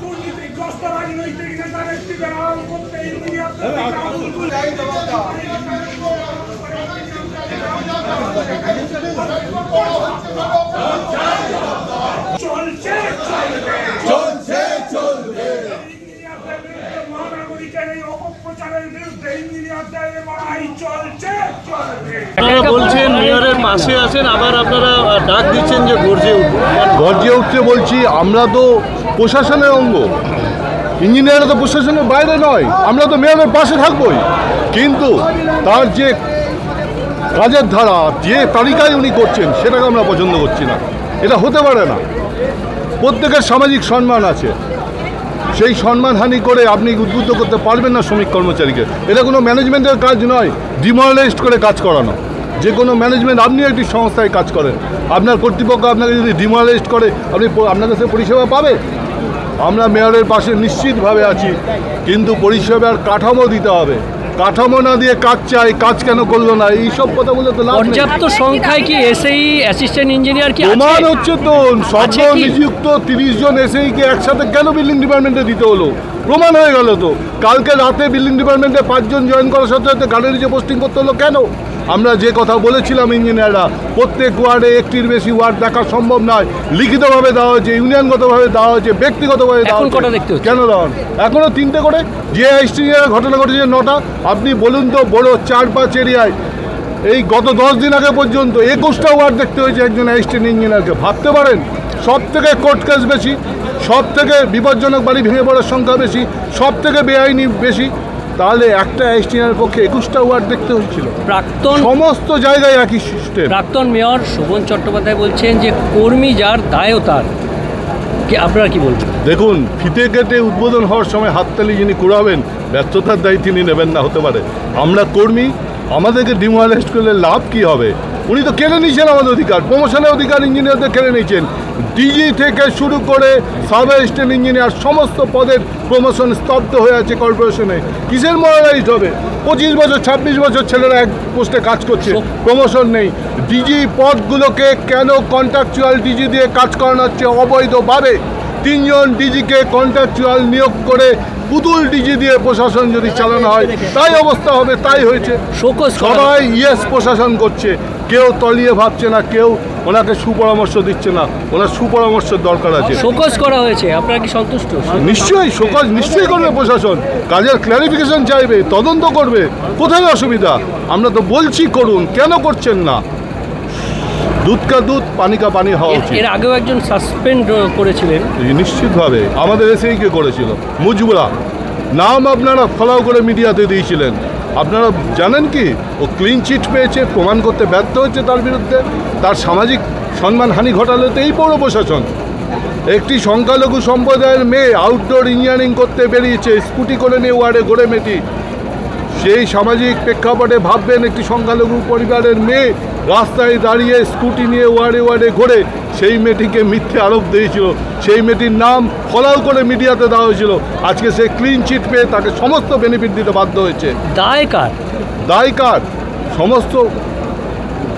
দুর্নীতিগ্রস্ত রাজনৈতিক নেতা চলছে চলবে চলছে চলবে ইঞ্জিনিয়ারদের বিরুদ্ধে মহানগরীকের এই অপপ্রচারের বিরুদ্ধে ইঞ্জিনিয়ারদের লড়াই চলছে চলবে আপনারা বলছেন মেয়রের পাশে আছেন, আবার আপনারা ডাক দিচ্ছেন যে গর্জে উঠুন গর্জে উঠতে বলছি, আমরা তো প্রশাসনের অঙ্গ। ইঞ্জিনিয়াররা তো প্রশাসনের বাইরে নয়, আমরা তো মেয়রের পাশে থাকবোই। কিন্তু তার যে কাজের ধারা, যে তালিকায় উনি করছেন, সেটাকে আমরা পছন্দ করছি না। এটা হতে পারে না। প্রত্যেকের সামাজিক সম্মান আছে। সেই সম্মানহানি করে আপনি উদ্বুদ্ধ করতে পারবেন না শ্রমিক কর্মচারীকে। এটা কোনো ম্যানেজমেন্টের কাজ নয়, ডিমোরালাইজড করে কাজ করানো। যে কোনো ম্যানেজমেন্ট আপনি একটি সংস্থায় কাজ করেন। আপনার কর্তৃপক্ষ আপনাকে যদি ডিমোরালাইজড করে, আপনি আপনার কাছে পরিষেবা পাবে? আমরা মেয়রের পাশে নিশ্চিতভাবে আছি, কিন্তু পরিষেবার কাঠামো দিতে হবে। কাঠামো না দিয়ে কাজ চাই কাজ কেন করল না? এইসব কথা বলে তো লাভ পর্যাপ্ত সংখ্যায় কি এসএই অ্যাসিস্ট্যান্ট ইঞ্জিনিয়ার কি আমার প্রমাণ হচ্ছে তো সব নিযুক্ত তিরিশ জন এসেইকে একসাথে কেন বিল্ডিং ডিপার্টমেন্টে দিতে হলো? প্রমাণ হয়ে গেল তো। কালকে রাতে বিল্ডিং ডিপার্টমেন্টে পাঁচজন জয়েন করার সাথে সাথে গাড়ির যে পোস্টিং করতে হলো কেন? আমরা যে কথা বলেছিলাম ইঞ্জিনিয়াররা প্রত্যেক ওয়ার্ডে একটির বেশি ওয়ার্ড দেখা সম্ভব নয়। লিখিতভাবে দেওয়া হয়েছে ইউনিয়নগতভাবে দেওয়া হয়েছে ব্যক্তিগতভাবে দেওয়া হয়েছে। দেখতে কেন দেওয়া এখনও তিনটে করে। যে আইস্টিংয়ের ঘটনা ঘটেছে নটা আপনি বলুন তো বড় চার পাঁচ এরিয়ায়। এই গত দশ দিন আগে পর্যন্ত একুশটা ওয়ার্ড দেখতে হয়েছে একজন অ্যাসিস্ট্যান্ট ইঞ্জিনিয়ারকে। ভাবতে পারেন সব থেকে কোর্ট কেস বেশি সব থেকে বিপজ্জনক বাড়ি ভেঙে পড়ার সংখ্যা বেশি সব থেকে বেআইনি বেশি তাহলে একটা অ্যাসিস্ট্যান্টের পক্ষে একুশটা ওয়ার্ড দেখতে হচ্ছিল প্রাক্তন সমস্ত জায়গায় একই সিস্টেম প্রাক্তন মেয়র শোভন চট্টোপাধ্যায় বলছেন যে কর্মী যার দায়ও তার। কি আপনারা কি বলবেন? দেখুন ফিতে কেটে উদ্বোধন হওয়ার সময় হাততালি যিনি কুড়াবেন ব্যর্থতার দায়ী তিনি নেবেন না হতে পারে। আমরা কর্মী আমাদেরকে ডিমোয়ালাইজ করলে লাভ কি হবে? উনি তো কেড়ে নিয়েছেন আমাদের অধিকার। প্রমোশনের অধিকার ইঞ্জিনিয়ারদের কেড়ে নিয়েছেন। ডিজি থেকে শুরু করে সাব অ্যাসিস্ট্যান্ট ইঞ্জিনিয়ার সমস্ত পদের প্রমোশন স্তব্ধ হয়ে আছে কর্পোরেশনে। কিসের মরালাইজ হবে? পঁচিশ বছর ছাব্বিশ বছর ছেলেরা এক পোস্টে কাজ করছে। প্রমোশন নেই। ডিজি পদগুলোকে কেন কন্ট্রাকচুয়াল ডিজি দিয়ে কাজ করানো হচ্ছে অবৈধভাবে? তিনজন ডিজিকে কন্ট্রাকচুয়াল নিয়োগ করে পুতুল ডিজি দিয়ে প্রশাসন যদি চালানো হয় তাই অবস্থা হবে তাই হয়েছে। সবাই ইয়েস প্রশাসন করছে। কেউ তলিয়ে ভাবছে না কেউ ওনাকে সুপরামর্শ দিচ্ছে না ওনার সুপরামর্শের দরকার আছে। শোকজ করা হয়েছে আপনারা কি সন্তুষ্ট? নিশ্চয়ই শোকজ নিশ্চয়ই করবে প্রশাসন। কাজের ক্ল্যারিফিকেশন চাইবে তদন্ত করবে। কোথায় অসুবিধা? আমরা তো বলছি করুন কেন করছেন না? দুধ কা দুধ পানি কা পানি হওয়া উচিত। এর আগেও একজন সাসপেন্ড করেছিলেন। নিশ্চিতভাবে আমাদের এসেই কে করেছিল। মুজবুরা নাম আপনারা ফলাও করে মিডিয়াতে দিয়েছিলেন। আপনারা জানেন কি? ও ক্লিন চিট পেয়েছে, প্রমাণ করতে ব্যর্থ হচ্ছে তার বিরুদ্ধে। তার সামাজিক সম্মানহানি ঘটালো তো এই পৌর প্রশাসন। একটি সংখ্যালঘু সম্প্রদায়ের মেয়ে আউটডোর ইঞ্জিনিয়ারিং করতে বেরিয়েছে, স্কুটি করে নিয়ে ওয়ার্ডে গড়ে মেটি সেই সামাজিক প্রেক্ষাপটে ভাববেন একটি সংখ্যালঘু পরিবারের মেয়ে রাস্তায় দাঁড়িয়ে স্কুটি নিয়ে ওয়ার্ডে ওয়ার্ডে ঘোরে সেই মেয়েটিকে মিথ্যে আরোপ দিয়েছিল। সেই মেয়েটির নাম ফলাও করে মিডিয়াতে দেওয়া হয়েছিল। আজকে সে ক্লিন চিট পেয়ে তাকে সমস্ত বেনিফিট দিতে বাধ্য হয়েছে। দায় কার? দায় কার? সমস্ত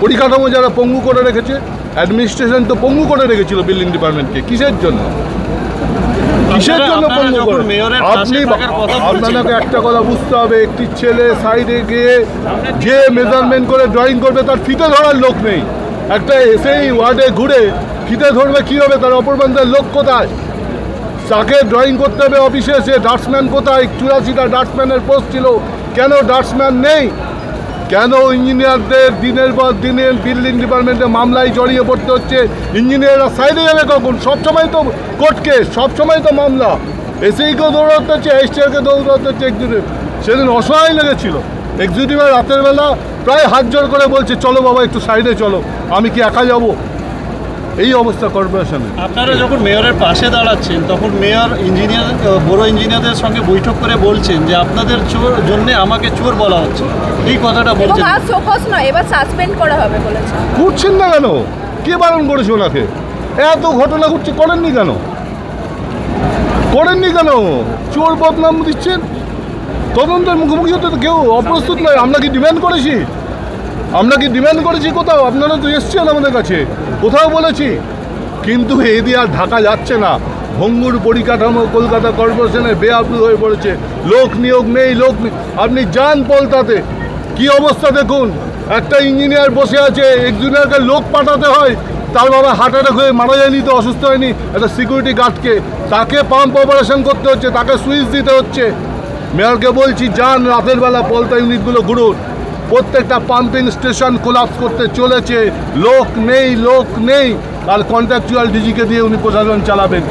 পরিকাঠামো যারা পঙ্গু করে রেখেছে অ্যাডমিনিস্ট্রেশন তো পঙ্গু করে রেখেছিল বিল্ডিং ডিপার্টমেন্টকে কিসের জন্য? কিসের জন্য আপনারা পঙ্গু যখন করে মেয়রের পাশে আপনি আপনাকে একটা কথা বুঝতে হবে একটি ছেলে সাইডে গিয়ে যে মেজারমেন্ট করে ড্রয়িং করবে তার ফিতে ধরার লোক নেই। একটা এসেই ওয়ার্ডে ঘুরে ফিতে ধরবে কী হবে তার অপরবন্ধের লোক কোথায়? তাকে ড্রয়িং করতে হবে অফিসে এসে ডাস্টম্যান কোথায়? চুরাশিটা ডাস্টম্যানের পোস্ট ছিল। কেন ডাস্টম্যান নেই? কেন ইঞ্জিনিয়ারদের দিনের পর দিনের বিল্ডিং ডিপার্টমেন্টে মামলায় জড়িয়ে পড়তে হচ্ছে? ইঞ্জিনিয়াররা সাইডে যাবে কখন? সবসময় তো কোর্টকে সবসময় তো মামলা। এসিকেও দৌড়াতে হচ্ছে এসটিআরকে দৌড়াতে হচ্ছে এক্সিকিউটিভ সেদিন অসহায় লেগেছিল। এক্সিকিউটিভের রাতের বেলা প্রায় হাত জোর করে বলছে, চলো বাবা, একটু সাইডে চলো। আমি কি একা যাব? এই অবস্থা কর্পোরেশনে আপনারা যখন মেয়রের পাশে দাঁড়াচ্ছেন তখন মেয়র ইঞ্জিনিয়ার বড় ইঞ্জিনিয়ারদের সঙ্গে বৈঠক করে বলছেন যে আপনাদের চোর জন্য আমাকে চোর বলা হচ্ছে। এই কথাটা বলছেন। আর ফোকাস নয় এবার সাসপেন্ড করা হবে বলেছে। করছেন না কেন? কে বারণ করেছে ওনাকে? এত ঘটনা ঘটছে করেননি কেন? করেননি কেন? চোর বদনাম দিচ্ছেন? তদন্তের মুখোমুখি হতে তো কেউ অপ্রস্তুত নয় আমরা কি ডিমান্ড করেছি? আমরা কি ডিমান্ড করেছি কোথাও? আপনারা তো এসছেন আমাদের কাছে। কোথাও বলেছি। কিন্তু এই দিয়ে আর ঢাকা যাচ্ছে না। ভঙ্গুর পরিকাঠামো কলকাতা কর্পোরেশনে বেআবরু হয়ে পড়েছে। লোক নিয়োগ নেই, লোক আপনি যান পলতাতে। কি অবস্থা দেখুন? একটা ইঞ্জিনিয়ার বসে আছে ইঞ্জিনিয়ারকে লোক পাঠাতে হয়। তার বাবা হার্ট অ্যাটাক হয়ে মারা যায়নি তো, অসুস্থ হয়নি। একটা সিকিউরিটি গার্ডকে তাকে পাম্প অপারেশন করতে হচ্ছে, তাকে সুইচ দিতে হচ্ছে। মেয়রকে বলছি, যান, রাতের বেলা পলতা ইউনিটগুলো ঘুরুন। প্রত্যেকটা পাম্পিং স্টেশন কোলাপস করতে চলেছে। লোক নেই লোক নেই। আর কন্ট্রাকচুয়াল ডিজিকে দিয়ে উনি প্রশাসন চালাবেন।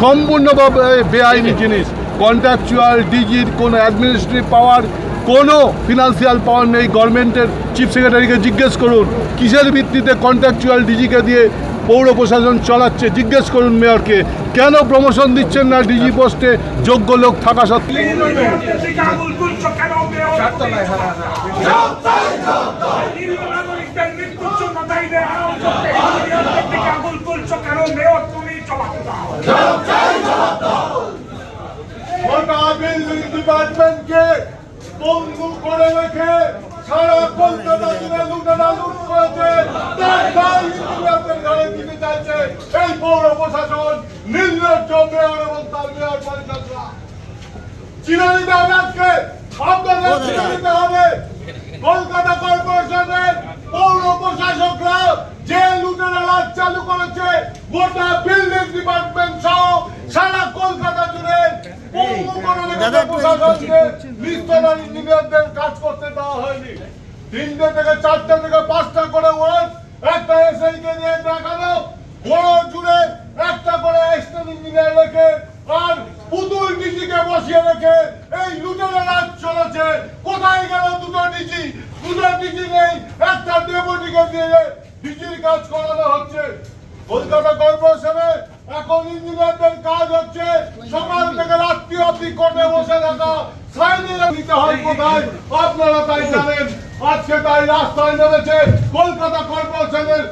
সম্পূর্ণভাবে বেআইনি জিনিস। কন্ট্রাকচুয়াল ডিজির কোনো অ্যাডমিনিস্ট্রেটিভ পাওয়ার কোনো ফিনান্সিয়াল পাওয়ার নেই। গভর্নমেন্টের চিফ সেক্রেটারিকে জিজ্ঞেস করুন কিসের ভিত্তিতে কন্ট্রাকচুয়াল ডিজিকে দিয়ে পৌর প্রশাসন চালাচ্ছে? জিজ্ঞেস করুন মেয়রকে কেন প্রমোশন দিচ্ছেন না ডিজি পোস্টে যোগ্য লোক থাকা সত্ত্বেও। দাও। গোটা বিল্ডিং ডিপার্টমেন্টকে বন্ধু করে রেখে সারা কলকাতা জুড়ে লুটেরা লুট করেছে। তার দায় ইঞ্জিনিয়ারদের ঘরে দিতে চাইছে এই পৌর প্রশাসন নির্লজ্জ মেয়র এবং তার মেয়র পরিষদরা চিরদিন আজকে আপনাদের নিতে হবে। কলকাতা কর্পোরেশনের পৌর প্রশাসকরা যে লুটেরা রাজ চালু করেছে গোটা বিল্ডিং ডিপার্টমেন্ট সহ সারা কলকাতা জুড়ে পৌর করে রেখেছে প্রশাসনকে নিস্তলার ইঞ্জিনিয়ারদের কাজ করতে দেওয়া হয়নি। তিনটে থেকে চারটে থেকে পাঁচটা করে ওয়ার্ড একটা নিয়ে দেখানো বড় জুড়ে একটা করে এক্সটেন ইঞ্জিনিয়ার রেখে আর পুতুল ডিজিকে বসিয়ে রেখে এই লুটেরা রাজ চলেছে কোথায় গেল দুটো ডিজি দুটো ডিজি নেই একটা ডেপুটিকে দিয়ে ডিজির কাজ করানো হচ্ছে। কলকাতা কর্পোরেশনে এখন ইঞ্জিনিয়ারদের কাজ হচ্ছে সকাল থেকে রাত্রি অব্দি কোর্টে বসে থাকা, সাইনের নিতে হয় কোথায়? আপনারা তাই জানেন। আজকে তাই রাস্তায় নেমেছে কলকাতা কর্পোরেশনের